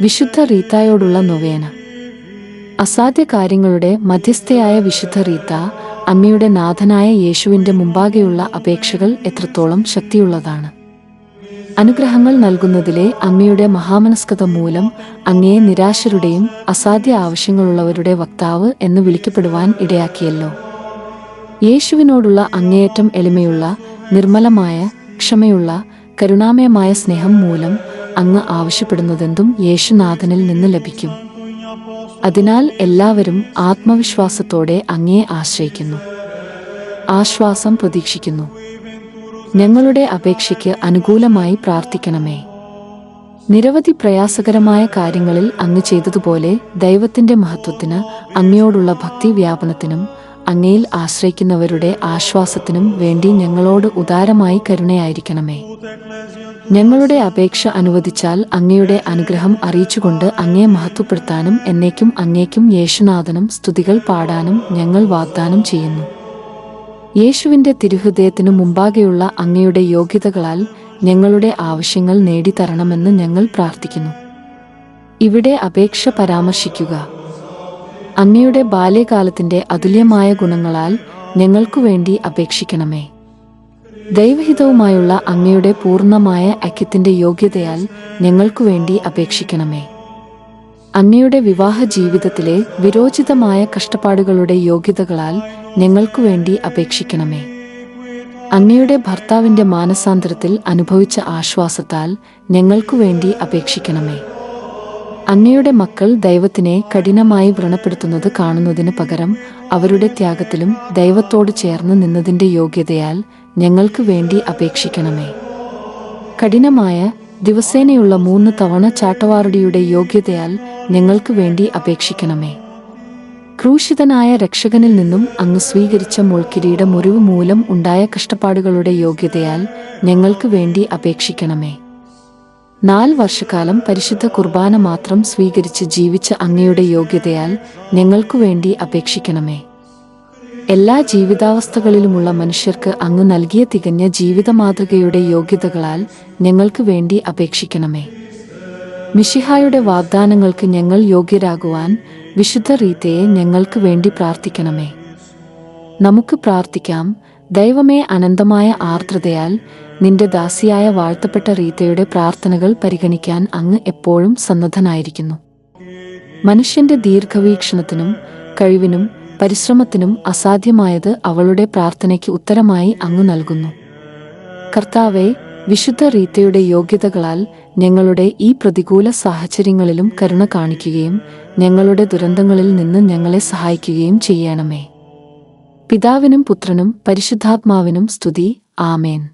വിശുദ്ധ റീത്തായോടുള്ള നൊവേന. അസാധ്യ കാര്യങ്ങളുടെ മധ്യസ്ഥയായ വിശുദ്ധ റീത്ത അമ്മയുടെ നാഥനായ യേശുവിന്റെ മുമ്പാകെയുള്ള അപേക്ഷകൾ എത്രത്തോളം ശക്തിയുള്ളതാണ്. അനുഗ്രഹങ്ങൾ നൽകുന്നതിലെ അമ്മയുടെ മഹാമനസ്കത മൂലം അങ്ങയെ നിരാശരുടെയും അസാധ്യ ആവശ്യങ്ങളുള്ളവരുടെ വക്താവ് എന്ന് വിളിക്കപ്പെടുവാൻ ഇടയാക്കിയല്ലോ. യേശുവിനോടുള്ള അങ്ങേയറ്റം എളിമയുള്ള നിർമ്മലമായ ക്ഷമയുള്ള കരുണാമയമായ സ്നേഹം മൂലം അങ്ങ് ആവശ്യപ്പെടുന്നതെന്തും യേശുനാഥനിൽ നിന്ന് ലഭിക്കും. അതിനാൽ എല്ലാവരും ആത്മവിശ്വാസത്തോടെ അങ്ങയെ ആശ്രയിക്കുന്നു. ആശ്വാസം പ്രതീക്ഷിക്കുന്നു. ഞങ്ങളുടെ അപേക്ഷയ്ക്ക് അനുകൂലമായി പ്രാർത്ഥിക്കണമേ. നിരവധി പ്രയാസകരമായ കാര്യങ്ങളിൽ അങ്ങ് ചെയ്തതുപോലെ ദൈവത്തിന്റെ മഹത്വത്തിന് അങ്ങയോടുള്ള ഭക്തി വ്യാപനത്തിനും അങ്ങയിൽ ആശ്രയിക്കുന്നവരുടെ ആശ്വാസത്തിനും വേണ്ടി ഞങ്ങളോട് ഉദാരമായി കരുണയായിരിക്കണമേ. ഞങ്ങളുടെ അപേക്ഷ അനുവദിച്ചാൽ അങ്ങയുടെ അനുഗ്രഹം അറിയിച്ചുകൊണ്ട് അങ്ങയെ മഹത്വപ്പെടുത്താനും എന്നേക്കും അങ്ങേക്കും യേശുനാഥനും സ്തുതികൾ പാടാനും ഞങ്ങൾ വാഗ്ദാനം ചെയ്യുന്നു. യേശുവിന്റെ തിരുഹൃദയത്തിനു മുമ്പാകെയുള്ള അങ്ങയുടെ യോഗ്യതകളാൽ ഞങ്ങളുടെ ആവശ്യങ്ങൾ നേടിത്തരണമെന്ന് ഞങ്ങൾ പ്രാർത്ഥിക്കുന്നു. ഇവിടെ അപേക്ഷ പരാമർശിക്കുക. അങ്ങയുടെ ബാല്യകാലത്തിന്റെ അതുല്യമായ ഗുണങ്ങളാൽ ഞങ്ങൾക്കു വേണ്ടി അപേക്ഷിക്കണമേ. ദൈവഹിതവുമായുള്ള അങ്ങയുടെ പൂർണമായ ഐക്യത്തിന്റെ യോഗ്യതയാൽ ഞങ്ങൾക്കു വേണ്ടി അപേക്ഷിക്കണമേ. അങ്ങയുടെ വിവാഹ ജീവിതത്തിലെ വിരോചിതമായ കഷ്ടപ്പാടുകളുടെ യോഗ്യതകളാൽ ഞങ്ങൾക്കു വേണ്ടി അപേക്ഷിക്കണമേ. അങ്ങയുടെ ഭർത്താവിന്റെ മാനസാന്തരത്തിൽ അനുഭവിച്ച ആശ്വാസത്താൽ ഞങ്ങൾക്കു വേണ്ടി അപേക്ഷിക്കണമേ. അങ്ങയുടെ മക്കൾ ദൈവത്തിനെ കഠിനമായി വ്രണപ്പെടുത്തുന്നത് കാണുന്നതിന് പകരം അവരുടെ ത്യാഗത്തിലും ദൈവത്തോട് ചേർന്ന് നിന്നതിന്റെ യോഗ്യതയാൽ ഞങ്ങൾക്ക് വേണ്ടി അപേക്ഷിക്കണമേ. കഠിനമായ ദിവസേനയുള്ള മൂന്ന് തവണ ചാട്ടവാറുടിയുടെ യോഗ്യതയാൽ ഞങ്ങൾക്ക് വേണ്ടി അപേക്ഷിക്കണമേ. ക്രൂശിതനായ രക്ഷകനിൽ നിന്നും അങ്ങ് സ്വീകരിച്ച മുൾക്കിരീട മുറിവ് മൂലം ഉണ്ടായ കഷ്ടപ്പാടുകളുടെ യോഗ്യതയാൽ ഞങ്ങൾക്ക് വേണ്ടി അപേക്ഷിക്കണമേ. നാല് വർഷക്കാലം പരിശുദ്ധ കുർബാന മാത്രം സ്വീകരിച്ച് ജീവിച്ച അങ്ങയുടെ യോഗ്യതയാൽ ഞങ്ങൾക്കു വേണ്ടി അപേക്ഷിക്കണമേ. എല്ലാ ജീവിതാവസ്ഥകളിലുമുള്ള മനുഷ്യർക്ക് അങ്ങ് നൽകിയ തികഞ്ഞ ജീവിത മാതൃകയുടെ യോഗ്യതകളാൽ ഞങ്ങൾക്ക് വേണ്ടി അപേക്ഷിക്കണമേ. മിഷിഹായുടെ വാഗ്ദാനങ്ങൾക്ക് ഞങ്ങൾ യോഗ്യരാകുവാൻ വിശുദ്ധ റീത്തയെ ഞങ്ങൾക്ക് വേണ്ടി പ്രാർത്ഥിക്കണമേ. നമുക്ക് പ്രാർത്ഥിക്കാം ദൈവമേ അനന്തമായ ആർദ്രതയാൽ നിന്റെ ദാസിയായ വാഴ്ത്തപ്പെട്ട റീതയുടെ പ്രാർത്ഥനകൾ പരിഗണിക്കാൻ അങ്ങ് എപ്പോഴും സന്നദ്ധനായിരിക്കുന്നു. മനുഷ്യന്റെ ദീർഘവീക്ഷണത്തിനും കഴിവിനും പരിശ്രമത്തിനും അസാധ്യമായത് അവളുടെ പ്രാർത്ഥനയ്ക്ക് ഉത്തരമായി അങ്ങ് നൽകുന്നു. കർത്താവെ വിശുദ്ധ റീത്തയുടെ യോഗ്യതകളാൽ ഞങ്ങളുടെ ഈ പ്രതികൂല സാഹചര്യങ്ങളിലും കരുണ കാണിക്കുകയും ഞങ്ങളുടെ ദുരന്തങ്ങളിൽ നിന്ന് ഞങ്ങളെ സഹായിക്കുകയും ചെയ്യണമേ. പിതാവിനും പുത്രനും പരിശുദ്ധാത്മാവിനും സ്തുതി. ആമേൻ.